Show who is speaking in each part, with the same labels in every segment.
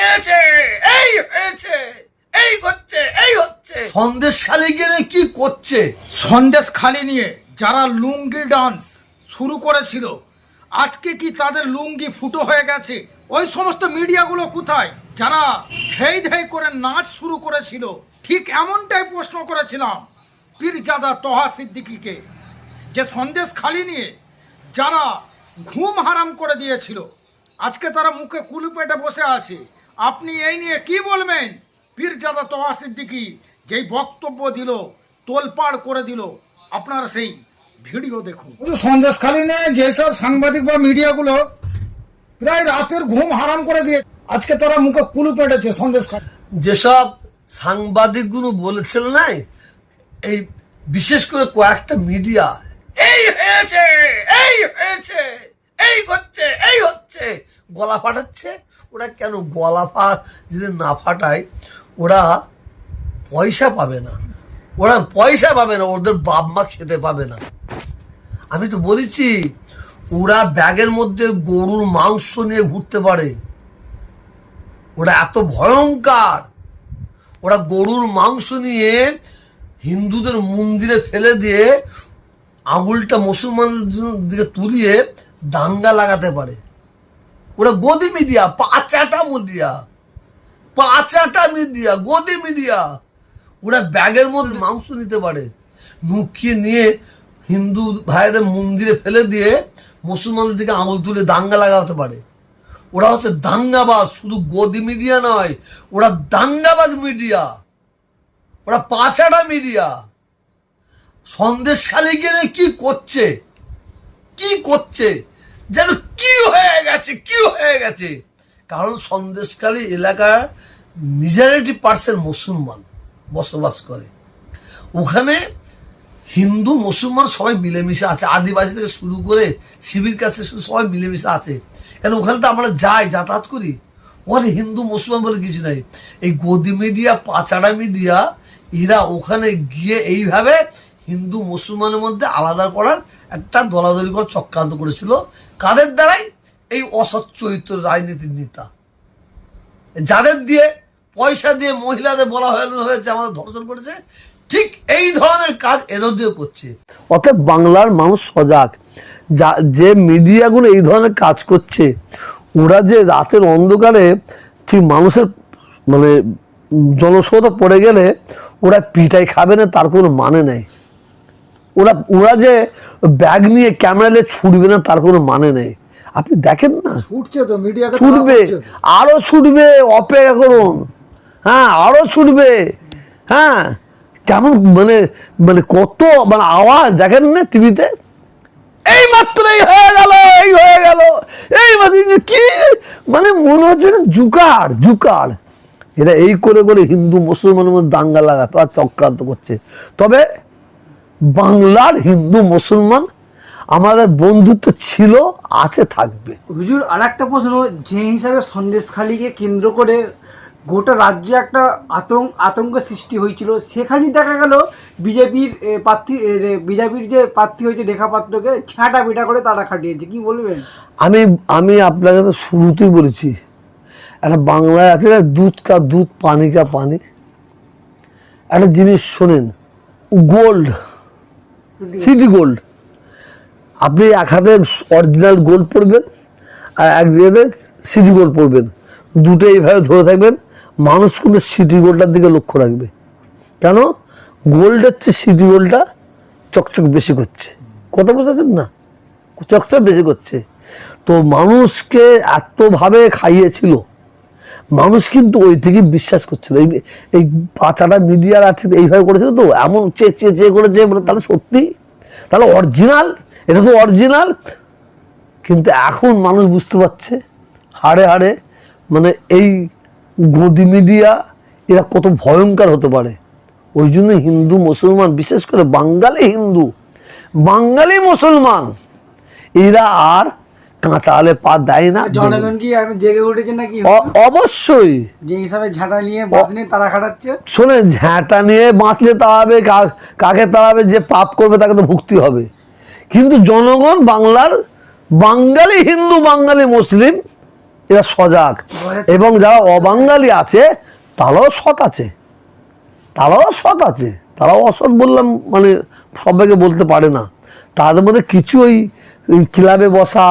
Speaker 1: হয়েছে এই হয়েছে এই হচ্ছে এই হচ্ছে।
Speaker 2: সন্দেশ খালি গেলে কি করছে?
Speaker 3: সন্দেশ খালি নিয়ে যারা লুঙ্গি ডান্স শুরু করেছিল আজকে কি তাদের লুঙ্গি ফুটো হয়ে গেছে? ওই সমস্ত মিডিয়াগুলো কোথায়? যারা ধেই ধেই করে নাচ শুরু করেছিল ঠিক এমনটাই প্রশ্ন করেছিলাম পীরজাদা তোহা সিদ্দিকিকে যে সন্দেশ খালি নিয়ে যারা ঘুম হারাম করে দিয়েছিল আজকে তারা মুখে কুলুপেটে বসে আছে। আপনি এই নিয়ে কি বলবেন? পীরজাদা তোহা সিদ্দিকি যেই বক্তব্য দিল তোলপাড় করে দিল আপনারা সেই ভিডিও দেখুন। সন্দেশ খালি নিয়ে যেসব সাংবাদিক বা মিডিয়াগুলো প্রায় রাতের ঘুম হারাম করে দিয়ে আজকে তারা মুখে কুলু পেটেছে সন্দেশ খালি।
Speaker 2: যেসব সাংবাদিকগুলো বলেছিল নাই এই বিশেষ করে কয়েকটা মিডিয়া
Speaker 1: এই হয়েছে এই হয়েছে এই হচ্ছে এই হচ্ছে
Speaker 2: গলা ফাটাচ্ছে ওরা কেন গলা ফা যদি না ফাটায়, ওরা পয়সা পাবে না। ওরা পয়সা পাবে না, ওদের বাপ মা খেতে পাবে না। আমি তো বলেছি, ওরা ব্যাগের মধ্যে গরুর মাংস নিয়ে ঘুরতে পারে। ওরা এত ভয়ঙ্কর। ওরা গরুর মাংস নিয়ে হিন্দুদের মন্দিরে ফেলে দিয়ে আঙুলটা মুসলমানদের দিকে তুলিয়ে দাঙ্গা লাগাতে পারে। ওরা গদি মিডিয়া পাঁচাটা মিডিয়া পাঁচাটা মিডিয়া গদি মিডিয়া ওরা ব্যাগের মধ্যে মাংস নিতে পারে। নুকিয়ে নিয়ে হিন্দু ভাইদের মন্দিরে ফেলে দিয়ে মুসলমানদের দিকে আঙুল তুলে দাঙ্গা লাগাতে পারে। ওরা হচ্ছে দাঙ্গাবাজ, শুধু গদি মিডিয়া নয়, ওরা দাঙ্গাবাজ মিডিয়া ওরা পাঁচাটা মিডিয়া সন্দেশখালী গেলে কি করছে? কি করছে? যেন কি হয়ে গেছে? কি হয়ে গেছে? কারণ সন্দেশখালী এলাকার মেজরিটি পার্সেন্ট মুসলমান বসবাস করে। ওখানে হিন্দু, মুসলমান সবাই মিলেমিশে আছে। আদিবাসী থেকে শুরু করে শিবির কাছ শুরু সবাই মিলেমিশে আছে। কেন ওখানে তো আমরা যাই, যাতায়াত করি? ওখানে হিন্দু, মুসলমান বলে কিছু নেই। এই গদি মিডিয়া পাচাড়া মিডিয়া, এরা ওখানে গিয়ে এইভাবে হিন্দু মুসলমানের মধ্যে আলাদা করার একটা দলাদলি করার চক্রান্ত করেছিল। কাদের দ্বারাই? এই অসৎ চরিত্র রাজনীতির নেতা। যাদের দিয়ে পয়সা দিয়ে মহিলাদের বলা হয়ে হয়েছে, আমাদের ধর্ষণ করেছে, ঠিক এই ধরনের কাজ এদের দিয়েও করছে। অর্থাৎ বাংলার মানুষ সজাগ। যা, যে মিডিয়াগুলো এই ধরনের কাজ করছে, ওরা যে রাতের অন্ধকারে ঠিক মানুষের মানে জনস্রোত পড়ে গেলে, ওরা পিটাই খাবে না, তার কোনো মানে নেই। ওরা ওরা যে ব্যাগ নিয়ে ক্যামেরা নিয়ে ছুটবে না তার কোনো মানে নেই। আপনি দেখেন না?
Speaker 3: ছুটছে তো মিডিয়াকে
Speaker 2: ছুটবে। আরও ছুটবে অপেক্ষা করুন। হ্যাঁ আরও ছুটবে। হ্যাঁ কেমন মানে মানে কত মানে আওয়াজ দেখেন না টিভিতে? এই মাত্র এই হয়ে গেল এই হয়ে গেল। এই কি? মানে মনে হচ্ছে না জুকার জুকার এরা এই করে করে হিন্দু মুসলমানের মধ্যে দাঙ্গা লাগাতো আর চক্রান্ত করছে। তবে বাংলার হিন্দু মুসলমান আমাদের বন্ধুত্ব ছিল আছে থাকবে।
Speaker 4: হুজুর আর একটা প্রশ্ন যে হিসাবে সন্দেশখালীকে কেন্দ্র করে গোটা রাজ্যে একটা আতঙ্ক আতঙ্ক সৃষ্টি হয়েছিল সেখানে দেখা গেল বিজেপির প্রার্থী বিজেপির যে প্রার্থী হয়েছে রেখা পাত্রকে ছাঁটা পিটা করে তারা খাটিয়েছে কি বলবেন?
Speaker 2: আমি আমি আপনাকে তো শুরুতেই বলেছি একটা বাংলায় আছে না দুধ কা দুধ পানি কা পানি। একটা জিনিস শোনেন গোল্ড সিটি গোল্ড। আপনি এক হাতে অরিজিনাল গোল্ড পরবেন আর এক দিকে সিটি গোল্ড পরবেন। দুটো এইভাবে ধরে থাকবেন, মানুষ কিন্তু সিটি গোল্ডটার দিকে লক্ষ্য রাখবে। কেন? গোল্ডের চেয়ে সিটি গোল্ডটা চকচক বেশি করছে। কথা বুঝেছেন না? চকচক বেশি করছে। তো মানুষকে এতভাবে খাইয়েছিল মানুষ কিন্তু ওই থেকে বিশ্বাস করছিল। এই এই বাচ্চাটা মিডিয়ার আছে এইভাবে করেছিল তো, এমন চেয়ে চেয়ে চেয়ে করেছে মানে তাহলে সত্যি? তাহলে অরিজিনাল এটা তো অরিজিনাল কিন্তু এখন মানুষ বুঝতে পারছে, হাড়ে হাড়ে মানে এই গদি মিডিয়া এরা কত ভয়ঙ্কর হতে পারে। ওই জন্য হিন্দু, মুসলমান, বিশেষ করে বাঙালি হিন্দু, বাঙালি মুসলমান, এরা আর কাঁচা আলে পা দেয় না।
Speaker 4: জনগণ কি একদম জেগে উঠেছে নাকি?
Speaker 2: অবশ্যই।
Speaker 4: যে হিসাবে ঝাঁটা নিয়ে বাস নিয়ে তারা খাটাচ্ছে?
Speaker 2: শোনে ঝাঁটা নিয়ে বাঁচলে তাড়াবে কাকে তাড়াবে যে পাপ করবে তাকে তো ভুক্তি হবে। কিন্তু জনগণ বাংলার বাঙালি হিন্দু বাঙালি মুসলিম এরা সজাগ। এবং যারা অবাঙালি আছে তারাও সৎ আছে। তারাও সৎ আছে। তারাও অসৎ বললাম মানে সবাইকে বলতে পারে না। তাদের মধ্যে কিছু ওই ক্লাবে বসা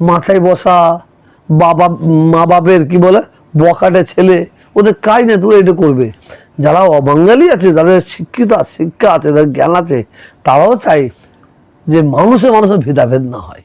Speaker 2: মাচায় বসা, বাবা, মা বাপের কী বলে, বকাটে ছেলে, ওদের কাজ নেই, তোরা এটা করবে। যারা অবাঙালি আছে যাদের শিক্ষিত শিক্ষা আছে তাদের জ্ঞান আছে, তারাও চাই যে মানুষে মানুষের ভেদাভেদ না হয়।